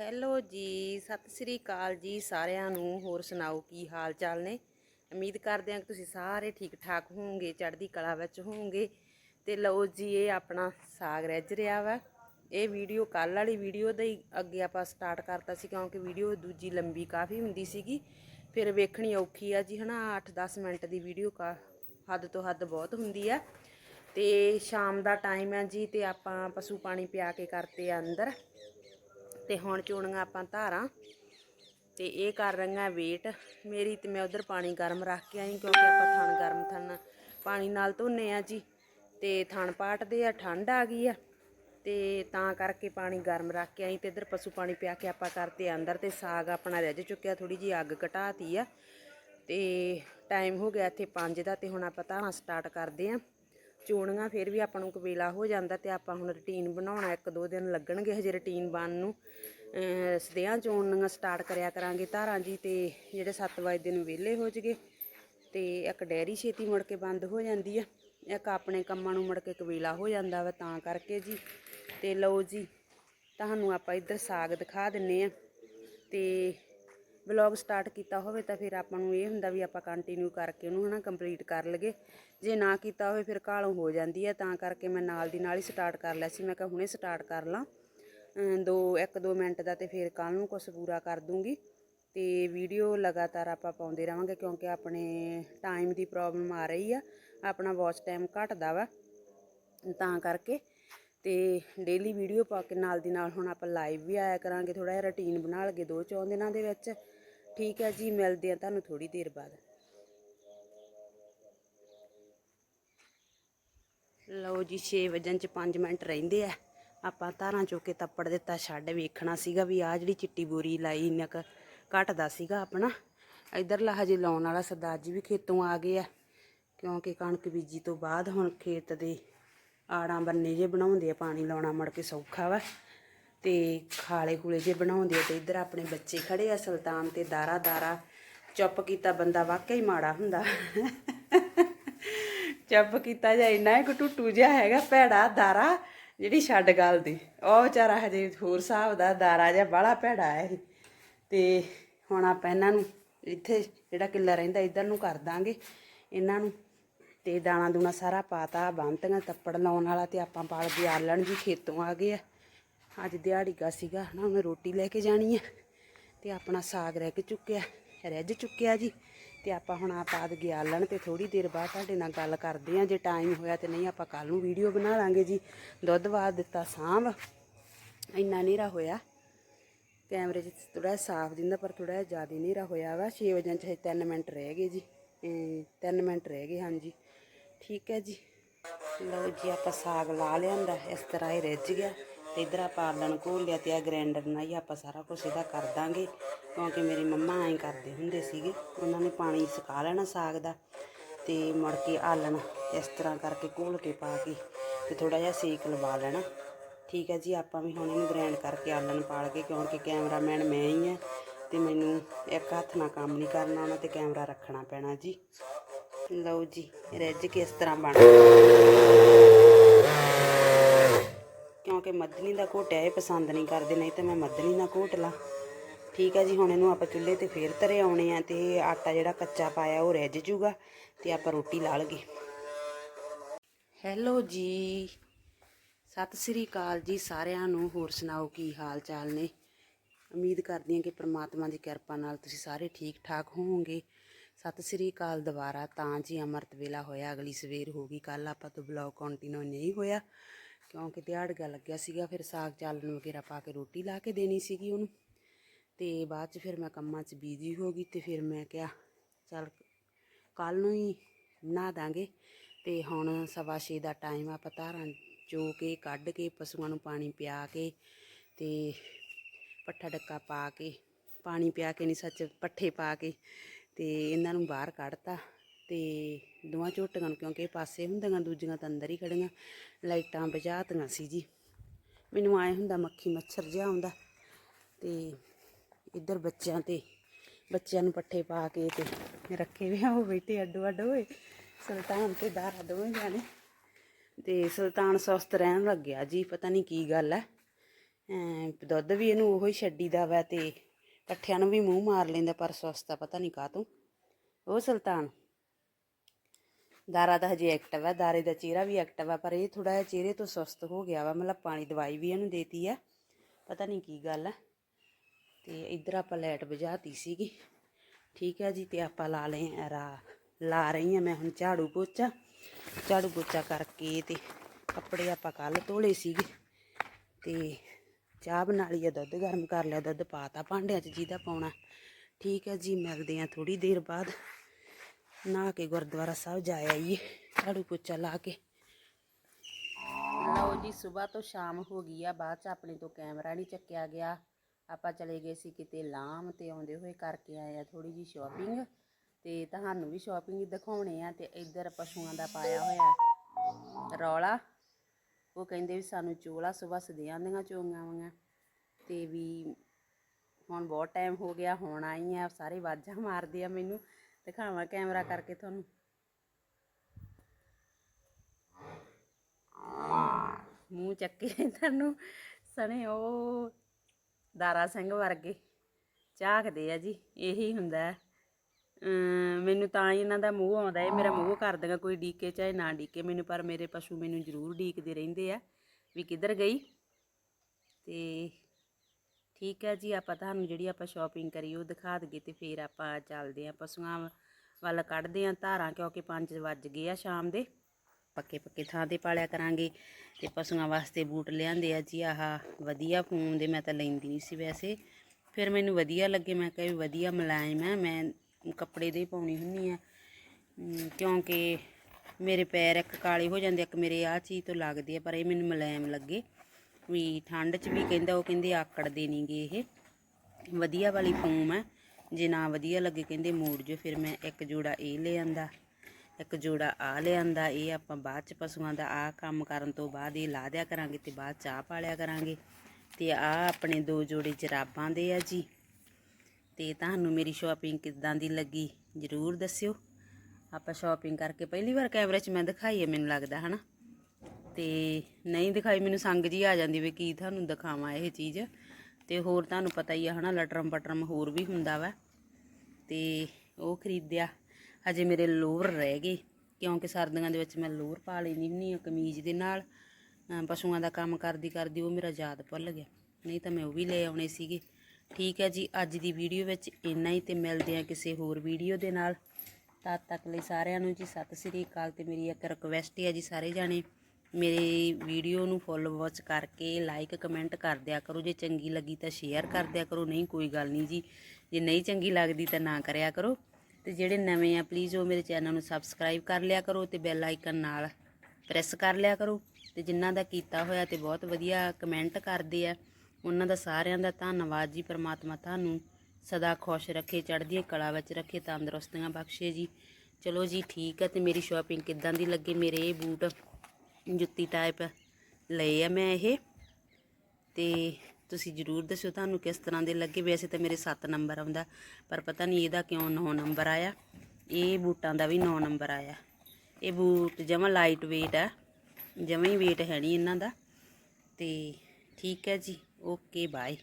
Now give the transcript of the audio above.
Hello ਜੀ, ਸਤਿ ਸ੍ਰੀ ਅਕਾਲ ਜੀ ਸਾਰਿਆਂ ਨੂੰ, ਹੋਰ ਸੁਣਾਓ ਕੀ ਹਾਲ ਚਾਲ ਨੇ? ਉਮੀਦ ਕਰਦੇ ਹਾਂ ਕਿ ਤੁਸੀਂ ਸਾਰੇ ਠੀਕ ਠਾਕ ਹੋਵੋਗੇ, ਚੜ੍ਹਦੀ ਕਲਾ ਵਿੱਚ ਹੋਵੋਗੇ। ਤੇ ਲਓ ਜੀ, ਇਹ ਆਪਣਾ ਸਾਗ ਰਿੱਝ ਰਿਹਾ ਵਾ। ਇਹ ਵੀਡੀਓ ਕੱਲ ਵਾਲੀ ਵੀਡੀਓ ਦਾ ਹੀ ਅੱਗੇ ਆਪਾਂ ਸਟਾਰਟ ਕਰਤਾ ਸੀ, ਕਿਉਂਕਿ ਵੀਡੀਓ ਦੂਜੀ ਲੰਬੀ ਕਾਫੀ ਹੁੰਦੀ ਸੀਗੀ। ਫਿਰ ਵੇਖਣੀ ਔਖੀ ਆ ਜੀ, ਹਨਾ 8-10 ਮਿੰਟ ਦੀ ਵੀਡੀਓ ਕਾ ਹੱਦ ਤੋਂ ਹੱਦ ਬਹੁਤ ਹੁੰਦੀ ਆ। ਤੇ ਸ਼ਾਮ ਦਾ ਟਾਈਮ ਹੈ ਜੀ, ਤੇ ਆਪਾਂ ਪਸ਼ੂ ਪਾਣੀ ਪਿਆ ਕੇ ਕਰਤੇ ਆ ਅੰਦਰ। ਤੇ ਹੁਣ ਚੋਣੀਆਂ ਆਪਾਂ ਧਾਰਾਂ ਤੇ ਇਹ ਕਰ ਰਹੀਆਂ ਵੇਟ ਮੇਰੀ ਤੇ ਮੈਂ ਉਧਰ ਪਾਣੀ ਗਰਮ ਰੱਖ ਕੇ ਆਈ ਕਿਉਂਕਿ ਆਪਾਂ ਥਣ ਗਰਮ ਥਣ ਪਾਣੀ ਨਾਲ ਧੋਨੇ ਆ ਜੀ। ਤੇ ਥਣ ਪਾਟਦੇ ਆ, ਠੰਡ ਆ ਗਈ ਆ। ਤੇ ਤਾਂ ਕਰਕੇ ਪਾਣੀ ਗਰਮ ਰੱਖ ਕੇ ਆਈ ਤੇ ਇਧਰ ਪਸ਼ੂ ਪਾਣੀ ਪਿਆ ਕੇ ਆਪਾਂ ਕਰਤੇ ਅੰਦਰ ਤੇ ਸਾਗ ਆਪਣਾ ਰਿੱਝ ਚੁੱਕਿਆ ਥੋੜੀ ਜੀ ਅੱਗ ਘਟਾਤੀ ਆ। ਤੇ ਟਾਈਮ ਹੋ ਗਿਆ ਇੱਥੇ 5 ਦਾ ਤੇ ਹੁਣ ਆਪਾਂ ਧਾਰਾਂ ਸਟਾਰਟ ਕਰਦੇ ਆ। ਚੋਣੀਆਂ ਫਿਰ ਵੀ ਆਪਾਂ ਨੂੰ ਕਵੇਲਾ ਹੋ ਜਾਂਦਾ ਤੇ ਆਪਾਂ ਹੁਣ ਰੁਟੀਨ ਬਣਾਉਣਾ, ਇੱਕ ਦੋ ਦਿਨ ਲੱਗਣਗੇ ਹਜੇ ਰੁਟੀਨ ਬਣਨ ਨੂੰ। ਅਹ ਸਦਿਆਂ ਚੋਣੀਆਂ ਸਟਾਰਟ ਕਰਿਆ ਕਰਾਂਗੇ ਧਾਰਾਂ ਜੀ ਤੇ ਜਿਹੜੇ 7 ਵਜੇ ਨੂੰ ਵਿਹਲੇ ਹੋ ਜਗੇ ਤੇ ਇੱਕ ਡੈਰੀ ਛੇਤੀ ਮੁੜ ਕੇ ਬੰਦ ਹੋ ਜਾਂਦੀ ਆ। ਇੱਕ ਆਪਣੇ ਕੰਮਾਂ ਨੂੰ ਮੁੜ ਕੇ ਕਵੇਲਾ ਹੋ ਜਾਂਦਾ ਵਾ ਤਾਂ ਕਰਕੇ ਜੀ। ਤੇ ਲਓ ਜੀ, ਤੁਹਾਨੂੰ ਆਪਾਂ ਇੱਧਰ ਸਾਗ ਦਿਖਾ ਦਿੰਨੇ ਆ। ਤੇ ਵਲੌਗ ਸਟਾਰਟ ਕੀਤਾ ਹੋਵੇ ਤਾਂ ਫਿਰ ਆਪਾਂ ਨੂੰ ਇਹ ਹੁੰਦਾ ਵੀ ਆਪਾਂ ਕੰਟੀਨਿਊ ਕਰਕੇ ਉਹਨੂੰ ਹਨਾ ਕੰਪਲੀਟ ਕਰ ਲਗੇ ਜੇ ਨਾ ਕੀਤਾ ਹੋਵੇ ਫਿਰ ਕਾਲੋਂ ਹੋ ਜਾਂਦੀ ਹੈ ਤਾਂ ਕਰਕੇ ਮੈਂ ਨਾਲ ਦੀ ਨਾਲ ਹੀ ਸਟਾਰਟ ਕਰ ਲਿਆ ਸੀ। ਮੈਂ ਕਿਹਾ ਹੁਣੇ ਸਟਾਰਟ ਕਰ ਲਾਂ। ਦੋ, ਇੱਕ ਦੋ ਮਿੰਟ ਦਾ ਤੇ ਫਿਰ ਕੱਲ ਨੂੰ ਕੁਝ ਪੂਰਾ ਕਰ ਦੂੰਗੀ। ਤੇ ਵੀਡੀਓ ਲਗਾਤਾਰ ਆਪਾਂ ਪਾਉਂਦੇ ਰਵਾਂਗੇ ਕਿਉਂਕਿ ਆਪਣੇ ਟਾਈਮ ਦੀ ਪ੍ਰੋਬਲਮ ਆ ਰਹੀ ਆ। ਆਪਣਾ ਵਾਚ ਟਾਈਮ ਘਟਦਾ ਵਾ। ਤਾਂ ਕਰਕੇ ਤੇ ਡੇਲੀ ਵੀਡੀਓ ਪਾ ਕੇ ਨਾਲ ਦੀ ਨਾਲ ਹੁਣ ਆਪਾਂ ਲਾਈਵ ਵੀ ਆਇਆ ਕਰਾਂਗੇ। ਥੋੜਾ ਜਿਹਾ ਰੁਟੀਨ ਬਣਾ ਲਗੇ ਦੋ ਚੌਂ ਦਿਨਾਂ ਦੇ ਵਿੱਚ। ਠੀਕ ਹੈ ਜੀ, ਮਿਲਦੇ ਆ ਤੁਹਾਨੂੰ ਥੋੜੀ ਦੇਰ ਬਾਅਦ। ਲਓ ਜੀ 6 ਵਜਨ ਚ 5 ਮਿੰਟ ਰਹਿੰਦੇ ਆ। ਆਪਾਂ ਧਾਰਾਂ ਚੋ ਕੇ ਤੱਪੜ ਦਿੱਤਾ, ਛੱਡ ਵੇਖਣਾ ਸੀਗਾ ਵੀ ਆ ਜਿਹੜੀ ਚਿੱਟੀ ਬੋਰੀ ਲਾਈ ਨਕ ਘਟਦਾ ਸੀਗਾ ਆਪਣਾ। ਇਧਰਲਾ ਹਜੇ ਲਾਉਣ ਵਾਲਾ ਸਰਦਾਰ ਜੀ ਵੀ ਖੇਤੋਂ ਆ ਗਏ ਆ, ਕਿਉਂਕਿ ਕਣਕ ਬੀਜੀ ਤੋਂ ਬਾਅਦ ਹੁਣ ਖੇਤ ਦੇ ਆੜਾਂ ਬੰਨੇ ਜੇ ਬਣਾਉਂਦੇ ਆ, ਪਾਣੀ ਲਾਉਣਾ ਮੜ ਕੇ ਸੌਖਾ ਵਾ। ਤੇ ਖਾਲੇ ਖੂਲੇ ਜੇ ਬਣਾਉਂਦੇ ਆ ਤੇ ਇੱਧਰ ਆਪਣੇ ਬੱਚੇ ਖੜੇ ਆ ਸੁਲਤਾਨ ਤੇ ਦਾਰਾ ਦਾਰਾ। ਚੁੱਪ ਕੀਤਾ ਬੰਦਾ ਵਾਕਿਆ ਹੀ ਮਾੜਾ ਹੁੰਦਾ। ਚੁੱਪ ਕੀਤਾ ਜਾਂ ਇੰਨਾ ਇੱਕ ਟੁੱਟੂ ਜਿਹਾ ਹੈਗਾ ਭੈੜਾ ਦਾਰਾ ਜਿਹੜੀ ਛੱਡ ਗੱਲ ਦੀ। ਉਹ ਵਿਚਾਰਾ ਹਜੇ ਹੋਰ ਸਾਹਿਬ ਦਾ ਦਾਰਾ ਜਿਹਾ ਬਾਹਲਾ ਭੈੜਾ ਹੈ ਇਹ। ਤੇ ਹੁਣ ਆਪਾਂ ਇਹਨਾਂ ਨੂੰ ਇੱਥੇ ਜਿਹੜਾ ਕਿੱਲਾ ਰਹਿੰਦਾ ਇੱਧਰ ਨੂੰ ਕਰ ਦਾਂਗੇ। ਇਹਨਾਂ ਨੂੰ ਤੇ ਦਾਣਾ ਦੂਣਾ ਸਾਰਾ ਪਾਤਾ ਬੰਤੀਆਂ ਤੱਪੜ ਲਾਉਣ ਵਾਲਾ ਤੇ ਆਪਾਂ ਪਾਲ ਕੇ ਆਲਣ ਜੀ ਖੇਤੋਂ ਆ ਗਏ ਆ। ਅੱਜ ਦਿਹਾੜੀ ਕਾ ਸੀਗਾ ਨਾ ਮੈਂ ਰੋਟੀ ਲੈ ਕੇ ਜਾਣੀ ਆ ਤੇ ਆਪਣਾ ਸਾਗ ਰਹਿ ਕੇ ਚੁੱਕਿਆ ਰਿੱਝ ਚੁੱਕਿਆ ਜੀ। ਤੇ ਆਪਾਂ ਹੁਣ ਆ ਪਾ ਦਗੇ ਆਲਣ ਤੇ ਥੋੜੀ ਦੇਰ ਬਾਅਦ ਤੁਹਾਡੇ ਨਾਲ ਗੱਲ ਕਰਦੇ ਆ, ਜੇ ਟਾਈਮ ਹੋਇਆ ਤੇ ਨਹੀਂ ਆਪਾਂ ਕੱਲ ਨੂੰ ਵੀਡੀਓ ਬਣਾ ਲਾਂਗੇ ਜੀ। ਦੁੱਧ ਬਾਅਦ ਦਿੱਤਾ ਸਾਂਭ, ਇੰਨਾ ਨੇਰਾ ਹੋਇਆ। ਕੈਮਰੇ 'ਚ ਥੋੜਾ ਸਾਫ਼ ਦਿੰਦਾ, ਪਰ ਥੋੜਾ ਜ਼ਿਆਦਾ ਹਨੇਰਾ ਹੋਇਆ ਵਾ। 6 ਵਜੇ ਚ 3 ਮਿੰਟ ਰਹਿ ਗਏ ਜੀ। 3 ਮਿੰਟ ਰਹਿ ਗਏ, ਹਾਂਜੀ। ਠੀਕ ਹੈ ਜੀ। ਲਓ ਜੀ, ਆਪਾਂ ਸਾਗ ਲਾ ਲਿਆਂਦਾ, ਇਸ ਤਰ੍ਹਾਂ ਇਹ ਰਿੱਝ ਗਿਆ। ਤੇ ਇਧਰ ਆਪਾਂ ਆਲਣ ਘੋਲ ਲਿਆ ਤੇ ਆ ਗ੍ਰਾਈਂਡਰ ਨਾਲ ਹੀ ਆਪਾਂ ਸਾਰਾ ਕੁਝ ਇਹਦਾ ਕਰ ਦਾਂਗੇ। ਕਿਉਂਕਿ ਮੇਰੀ ਮੰਮਾ ਐਂ ਕਰਦੇ ਹੁੰਦੇ ਸੀਗੇ, ਉਹਨਾਂ ਨੇ ਪਾਣੀ ਸੁਕਾ ਲੈਣਾ ਸਾਗ ਦਾ ਤੇ ਮੁੜ ਕੇ ਆਲਣ ਇਸ ਤਰ੍ਹਾਂ ਕਰਕੇ ਘੋਲ ਕੇ ਪਾ ਕੇ ਤੇ ਥੋੜਾ ਜਿਹਾ ਸੇਕ ਲਵਾ ਲੈਣਾ। ਠੀਕ ਹੈ ਜੀ, ਆਪਾਂ ਵੀ ਹੁਣ ਇਹਨੂੰ ਗ੍ਰੈਂਡ ਕਰਕੇ ਆਲਣ ਪਾਲ ਕੇ, ਕਿਉਂਕਿ ਕੈਮਰਾਮੈਨ ਮੈਂ ਹੀ ਆ ਤੇ ਮੈਨੂੰ ਇੱਕ ਹੱਥ ਨਾਲ ਕੰਮ ਨਹੀਂ ਕਰਨਾ ਆਉਣਾ ਤੇ ਕੈਮਰਾ ਰੱਖਣਾ ਪੈਣਾ ਜੀ। ਲਓ ਜੀ ਰਿੱਝ ਇਸ ਤਰ੍ਹਾਂ ਬਣ ਕਿਉਂਕਿ ਮੱਧਨੀ ਦਾ ਘੋਟਿਆ, ਇਹ ਪਸੰਦ ਨਹੀਂ ਕਰਦੇ, ਨਹੀਂ ਤਾਂ ਮੈਂ ਮੱਧਨੀ ਦਾ ਘੋਟ ਲਾਂ। ਠੀਕ ਹੈ ਜੀ, ਹੁਣ ਇਹਨੂੰ ਆਪਾਂ ਚੁੱਲ੍ਹੇ ਤੇ ਫੇਰ ਧਰੇ ਆਉਣੇ ਆ ਤੇ ਆਟਾ ਜਿਹੜਾ ਕੱਚਾ ਪਾਇਆ ਉਹ ਰਿੱਝ ਜੂਗਾ ਤੇ ਆਪਾਂ ਰੋਟੀ ਲਾ ਲਗੇ ਹੈਲੋ ਜੀ, ਸਤਿ ਸ੍ਰੀ ਅਕਾਲ ਜੀ ਸਾਰਿਆਂ ਨੂੰ, ਹੋਰ ਸੁਣਾਓ ਕੀ ਹਾਲ ਚਾਲ ਨੇ? ਉਮੀਦ ਕਰਦੀ ਹਾਂ ਕਿ ਪ੍ਰਮਾਤਮਾ ਦੀ ਕਿਰਪਾ ਨਾਲ ਤੁਸੀਂ ਸਾਰੇ ਠੀਕ ਠਾਕ ਹੋਵੋਗੇ। ਸਤਿ ਸ੍ਰੀ ਅਕਾਲ ਦੁਬਾਰਾ, ਤਾਂ ਜੀ ਅਮਰਤ ਵੇਲਾ ਹੋਇਆ, ਅਗਲੀ ਸਵੇਰ ਹੋ ਗਈ ਕੱਲ ਆਪਾਂ ਤੋਂ ਬਲੌਗ ਕੰਟੀਨਿਊ ਨਹੀਂ ਹੋਇਆ। ਕਿਉਂਕਿ ਦਿਹਾੜਗਾ ਲੱਗਿਆ ਸੀਗਾ, ਫਿਰ ਸਾਗ ਚਾਲਣ ਵਗੈਰਾ ਪਾ ਕੇ ਰੋਟੀ ਲਾ ਕੇ ਦੇਣੀ ਸੀਗੀ ਉਹਨੂੰ। ਤੇ ਬਾਅਦ ਚ ਫਿਰ ਮੈਂ ਕੰਮਾਂ 'ਚ ਬੀਜੀ ਹੋ ਗਈ ਤੇ ਫਿਰ ਮੈਂ ਕਿਹਾ, ਚੱਲ ਕੱਲ ਨੂੰ ਹੀ ਬਣਾ ਦਾਂਗੇ। ਤੇ ਹੁਣ ਸਵਾ ਛੇ ਦਾ ਟਾਈਮ ਆ ਧਾਰਾਂ ਚੋ ਕੇ, ਕੱਢ ਕੇ, ਪਸ਼ੂਆਂ ਨੂੰ ਪਾਣੀ ਪਿਆ ਕੇ ਤੇ ਪੱਠਾ ਡੱਕਾ ਪਾ ਕੇ, ਪਾਣੀ ਪਿਆ ਕੇ ਨਹੀਂ ਸੱਚ, ਪੱਠੇ ਪਾ ਕੇ ਤੇ ਇਹਨਾਂ ਨੂੰ ਬਾਹਰ ਕੱਢਤਾ। ਤੇ ਦੋਵਾਂ ਝੋਟੀਆਂ ਨੂੰ ਕਿਉਂਕਿ ਇਹ ਪਾਸੇ ਹੁੰਦੀਆਂ, ਦੂਜੀਆਂ ਤਾਂ ਅੰਦਰ ਹੀ ਖੜੀਆਂ, ਲਾਈਟਾਂ ਬੁਝਾਤੀਆਂ ਸੀ ਜੀ। ਮੈਨੂੰ ਆਏ ਹੁੰਦਾ ਮੱਖੀ ਮੱਛਰ ਜਿਹਾ ਆਉਂਦਾ ਤੇ ਇੱਧਰ ਬੱਚਿਆਂ ਤੇ, ਬੱਚਿਆਂ ਨੂੰ ਪੱਠੇ ਪਾ ਕੇ ਤੇ ਰੱਖੇ ਵੀ ਆ ਉਹ ਬੈਠੇ ਅੱਡੋ ਅੱਡ ਹੋਏ, ਸੁਲਤਾਨ ਤੇ ਦਾਰਾ ਦੋਵੇਂ ਜਾਣੇ। ਤੇ ਸੁਲਤਾਨ ਸੁਸਤ ਰਹਿਣ ਲੱਗਿਆ ਜੀ, ਪਤਾ ਨਹੀਂ ਕੀ ਗੱਲ ਹੈ ਦੁੱਧ ਵੀ ਇਹਨੂੰ ਉਹੀ ਛੱਡੀਦਾ ਵਾ ਤੇ ਪੱਠਿਆਂ ਨੂੰ ਵੀ ਮੂੰਹ ਮਾਰ ਲੈਂਦਾ, ਪਰ ਸਵਸਤਾ ਪਤਾ ਨਹੀਂ ਕਾਹਤੋਂ। ਉਹ ਸੁਲਤਾਨ। ਦਾਰਾ ਤਾਂ ਹਜੇ ਐਕਟਿਵ ਹੈ ਦਾਰੇ ਦਾ ਚਿਹਰਾ ਵੀ ਐਕਟਿਵ ਹੈ ਪਰ ਇਹ ਥੋੜਾ ਜਿਹਾ ਚਿਹਰੇ ਤੋਂ ਸੁਸਤ ਹੋ ਗਿਆ ਵਾ, ਮਤਲਬ ਪਾਣੀ ਦਵਾਈ ਵੀ ਇਹਨੂੰ ਦੇਤੀ ਹੈ ਪਤਾ ਨਹੀਂ ਕੀ ਗੱਲ ਹੈ ਤੇ ਇੱਧਰ ਆਪਾਂ ਲਾਈਟ ਬੁਝਾਤੀ ਸੀਗੀ। ਠੀਕ ਹੈ ਜੀ, ਤੇ ਆਪਾਂ ਲਾ ਲਏ ਰਾ ਲਾ ਰਹੀ ਹਾਂ ਮੈਂ ਹੁਣ ਝਾੜੂ ਪੋਚਾ। ਝਾੜੂ ਪੋਚਾ ਕਰਕੇ ਤੇ ਕੱਪੜੇ ਆਪਾਂ ਕੱਲ ਧੋਲੇ ਸੀਗੇ। ਤੇ ਚਾਹ ਬਣਾ ਲਈ ਆ, ਦੁੱਧ ਗਰਮ ਕਰ ਲਿਆ, ਦੁੱਧ ਪਾਤਾ, ਭਾਂਡਿਆਂ 'ਚ ਜਿਹਦਾ ਪਾਉਣਾ। ਠੀਕ ਹੈ ਜੀ, ਮਿਲਦੇ ਆ ਥੋੜੀ ਦੇਰ ਬਾਅਦ। ਨਹਾ ਕੇ ਗੁਰਦੁਆਰਾ ਸਾਹਿਬ ਜਾ ਆਈਏ, ਝਾੜੂ ਪੋਚਾ ਲਾ ਕੇ। ਲਓ ਜੀ ਸਵੇਰ ਤੋਂ ਸ਼ਾਮ ਹੋ ਗਈ ਆ, ਬਾਅਦ ਚ ਆਪਣੇ ਤੋਂ ਕੈਮਰਾ ਨਹੀਂ ਚੱਕਿਆ ਗਿਆ। ਆਪਾਂ ਚਲੇ ਗਏ ਸੀ ਕਿਤੇ ਲਾਮ ਤੇ ਆਉਂਦੇ ਹੋਏ ਕਰਕੇ ਆਏ ਆ ਥੋੜੀ ਜੀ ਸ਼ਾਪਿੰਗ ਤੇ ਤੁਹਾਨੂੰ ਵੀ ਸ਼ਾਪਿੰਗ ਦਿਖਾਉਣੇ ਆ ਤੇ ਇੱਧਰ ਪਸ਼ੂਆਂ ਦਾ ਪਾਇਆ ਹੋਇਆ ਰੌਲਾ। ਉਹ ਕਹਿੰਦੇ ਵੀ ਸਾਨੂੰ ਚੋਲਾ ਸਵੇਰ ਸਦਿਆਂ ਦੀਆਂ ਚੋਂਗਾਂ ਵਾਂਗਾਂ। ਤੇ ਵੀ ਹੁਣ ਬਹੁਤ ਟਾਈਮ ਹੋ ਗਿਆ, ਹੁਣ ਆਈ ਆ, ਸਾਰੇ ਵਾਜਾਂ ਮਾਰਦੇ ਆ ਮੈਨੂੰ। ਦਿਖਾਵਾਂ ਕੈਮਰਾ ਕਰਕੇ ਤੁਹਾਨੂੰ। ਮੂੰਹ ਚੱਕੇ ਤੁਹਾਨੂੰ ਸਣੇ ਉਹ ਦਾਰਾ ਸਿੰਘ ਵਰਗੇ ਝਾਕਦੇ ਆ ਜੀ ਇਹੀ ਹੁੰਦਾ ਮੈਨੂੰ ਤਾਂ ਹੀ ਇਹਨਾਂ ਦਾ ਮੂੰਹ ਆਉਂਦਾ ਹੈ ਮੇਰਾ ਮੂੰਹ ਕਰ ਦੇਗਾ ਕੋਈ ਡੀਕੇ ਚਾਹੇ ਨਾ ਡੀਕੇ ਮੈਨੂੰ ਪਰ ਮੇਰੇ ਪਸ਼ੂ ਮੈਨੂੰ ਜ਼ਰੂਰ ਡੀਕਦੇ ਰਹਿੰਦੇ ਆ ਵੀ ਕਿੱਧਰ ਗਈ। ਤੇ ਠੀਕ ਹੈ ਜੀ, ਆਪਾਂ ਤੁਹਾਨੂੰ ਜਿਹੜੀ ਆਪਾਂ ਸ਼ਾਪਿੰਗ ਕਰੀ ਉਹ ਦਿਖਾ ਦਈਏ ਤੇ ਫਿਰ ਆਪਾਂ ਚੱਲਦੇ ਆ ਪਸ਼ੂਆਂ ਵੱਲ ਕੱਢਦੇ ਆ ਧਾਰਾਂ ਕਿਉਂਕਿ 5 ਵੱਜ ਗਏ ਆ ਸ਼ਾਮ ਦੇ, ਪੱਕੇ ਪੱਕੇ ਥਾਂ ਤੇ ਪਾਲਿਆ ਕਰਾਂਗੇ ਤੇ ਪਸ਼ੂਆਂ ਵਾਸਤੇ ਬੂਟ ਲਿਆਂਦੇ ਆ ਜੀ, ਆਹ ਵਧੀਆ ਫੋਮ ਦੇ ਮੈਂ ਤਾਂ ਲੈਂਦੀ ਨਹੀਂ ਸੀ ਵੈਸੇ, ਫਿਰ ਮੈਨੂੰ ਵਧੀਆ ਲੱਗੇ, ਮੈਂ ਕਿਹਾ ਵੀ ਵਧੀਆ ਮੁਲਾਇਮ ਹੈ, ਮੈਂ ਕੱਪੜੇ ਦੇ ਪਾਉਣੀ ਹੁੰਨੀ ਆ ਕਿਉਂਕਿ ਮੇਰੇ ਪੈਰ ਇੱਕ ਕਾਲੇ ਹੋ ਜਾਂਦੇ ਇੱਕ ਮੇਰੇ ਆਹ ਚੀਜ਼ ਤੋਂ ਲੱਗਦੇ ਆ, ਪਰ ਇਹ ਮੈਨੂੰ ਮੁਲਾਇਮ ਲੱਗੇ। ਵੀ ਠੰਡ 'ਚ ਵੀ ਕਹਿੰਦਾ, ਉਹ ਕਹਿੰਦੇ ਆਕੜਦੇ ਨਹੀਂਗੇ ਇਹ। ਵਧੀਆ ਵਾਲੀ ਫੋਮ ਹੈ ਜੇ ਨਾ ਵਧੀਆ ਲੱਗੇ ਕਹਿੰਦੇ ਮੋੜ ਜੋ, ਫਿਰ ਮੈਂ ਇੱਕ ਜੋੜਾ ਇਹ ਲੈ ਆਂਦਾ, ਇੱਕ ਜੋੜਾ ਆ ਲਿਆਂਦਾ ਇਹ ਆਪਾਂ ਬਾਅਦ ਚ ਪਸ਼ੂਆਂ ਦਾ ਆ ਕੰਮ ਕਰਨ ਤੋਂ ਬਾਅਦ ਇਹ ਲਾ ਦਿਆ ਕਰਾਂਗੇ ਤੇ ਬਾਅਦ ਚਾਹ ਪਾ ਲਿਆ ਕਰਾਂਗੇ। ਤੇ ਆ ਆਪਣੇ ਦੋ ਜੋੜੇ ਜਰਾਬਾਂ ਦੇ ਆ ਜੀ। ਤੇ ਤੁਹਾਨੂੰ ਮੇਰੀ ਸ਼ਾਪਿੰਗ ਕਿੱਦਾਂ ਦੀ ਲੱਗੀ ਜਰੂਰ ਦੱਸਿਓ। ਆਪਾਂ ਸ਼ਾਪਿੰਗ ਕਰਕੇ ਪਹਿਲੀ ਵਾਰ ਕੈਮਰੇ 'ਚ ਮੈਂ ਦਿਖਾਈ ਹੈ ਮੈਨੂੰ ਲੱਗਦਾ, ਹਨਾ? ਤੇ ਨਹੀਂ ਦਿਖਾਈ, ਮੈਨੂੰ ਸੰਗ ਜੀ ਆ ਜਾਂਦੀ ਵੀ ਕੀ ਤੁਹਾਨੂੰ ਦਿਖਾਵਾਂ ਇਹ ਚੀਜ਼। ਤੇ ਹੋਰ ਤੁਹਾਨੂੰ ਪਤਾ ਹੀ ਆ ਹਨਾ, ਲਟਰਮ ਪਟਰਮ ਹੋਰ ਵੀ ਹੁੰਦਾ ਵਾ। ਤੇ ਉਹ ਖਰੀਦਿਆ। ਹਜੇ ਮੇਰੇ ਲੋਅਰ ਰਹਿ ਗਏ, ਕਿਉਂਕਿ ਸਰਦੀਆਂ ਦੇ ਵਿੱਚ ਮੈਂ ਲੋਅਰ ਪਾ ਲੈਂਦੀ ਹੁੰਦੀ ਆ ਕਮੀਜ਼ ਦੇ ਨਾਲ। ਪਸ਼ੂਆਂ ਦਾ ਕੰਮ ਕਰਦੀ ਕਰਦੀ ਉਹ ਮੇਰਾ ਯਾਦ ਭੁੱਲ ਗਿਆ। ਨਹੀਂ ਤਾਂ ਮੈਂ ਉਹ ਵੀ ਲੈ ਆਉਣੇ ਸੀਗੇ। ਠੀਕ ਹੈ ਜੀ, ਅੱਜ ਦੀ ਵੀਡੀਓ ਵਿੱਚ ਇੰਨਾ ਹੀ ਤੇ ਮਿਲਦੇ ਆ ਕਿਸੇ ਹੋਰ ਵੀਡੀਓ ਦੇ ਨਾਲ। ਤਦ ਤੱਕ ਲਈ ਸਾਰਿਆਂ ਨੂੰ ਜੀ ਸਤਿ ਸ੍ਰੀ ਅਕਾਲ ਤੇ ਮੇਰੀ ਇੱਕ ਰਿਕਵੈਸਟ ਹੈ ਜੀ ਸਾਰੇ ਜਾਣੇ। ਮੇਰੀ ਵੀਡੀਓ ਨੂੰ ਫੁੱਲ ਵਾਚ ਕਰਕੇ ਲਾਈਕ ਕਮੈਂਟ ਕਰ ਦਿਆ ਕਰੋ। ਜੇ ਚੰਗੀ ਲੱਗੀ ਤਾਂ ਸ਼ੇਅਰ ਕਰ ਦਿਆ ਕਰੋ। ਨਹੀਂ, ਕੋਈ ਗੱਲ ਨਹੀਂ ਜੀ। ਜੇ ਨਹੀਂ ਚੰਗੀ ਲੱਗਦੀ ਤਾਂ ਨਾ ਕਰਿਆ ਕਰੋ। ਤੇ ਜਿਹੜੇ ਨਵੇਂ ਆ ਪਲੀਜ਼ ਉਹ ਮੇਰੇ ਚੈਨਲ ਨੂੰ ਸਬਸਕ੍ਰਾਈਬ ਕਰ ਲਿਆ ਕਰੋ ਤੇ ਬੈਲ ਆਈਕਨ ਨਾਲ ਪ੍ਰੈਸ ਕਰ ਲਿਆ ਕਰੋ। ਤੇ ਜਿਨ੍ਹਾਂ ਦਾ ਕੀਤਾ ਹੋਇਆ ਤੇ ਬਹੁਤ ਵਧੀਆ ਕਮੈਂਟ ਕਰਦੇ ਆ, ਉਹਨਾਂ ਦਾ ਸਾਰਿਆਂ ਦਾ ਧੰਨਵਾਦ ਜੀ। ਪ੍ਰਮਾਤਮਾ ਤੁਹਾਨੂੰ ਸਦਾ ਖੁਸ਼ ਰੱਖੇ, ਚੜ੍ਹਦੀ ਕਲਾ ਵਿੱਚ ਰੱਖੇ, ਤੰਦਰੁਸਤੀਆਂ ਬਖਸ਼ੇ ਜੀ। ਚਲੋ ਜੀ, ਠੀਕ ਹੈ ਤੇ ਮੇਰੀ ਸ਼ਾਪਿੰਗ ਕਿੱਦਾਂ ਦੀ ਲੱਗੇ? ਮੇਰੇ ਇਹ ਬੂਟ ਜੁੱਤੀ ਟਾਈਪ ਲਏ ਆ ਮੈਂ ਇਹ। ਤੇ ਤੁਸੀਂ ਜਰੂਰ ਦੱਸਿਓ ਤੁਹਾਨੂੰ ਕਿਸ ਤਰ੍ਹਾਂ ਦੇ ਲੱਗੇ। ਵੈਸੇ ਤਾਂ ਮੇਰੇ 7 ਨੰਬਰ ਆਉਂਦਾ, ਪਰ ਪਤਾ ਨਹੀਂ ਇਹਦਾ ਕਿਉਂ 9 ਨੰਬਰ ਆਇਆ। ਇਹ ਬੂਟਾਂ ਦਾ ਵੀ 9 ਨੰਬਰ ਆਇਆ। ਇਹ ਬੂਟ ਜਮਾ ਲਾਈਟ weight ਆ। ਜਮਾ ਹੀ weight ਹੈ ਨਹੀਂ ਇਹਨਾਂ ਦਾ। ਤੇ ਠੀਕ ਹੈ ਜੀ ਓਕੇ ਬਾਏ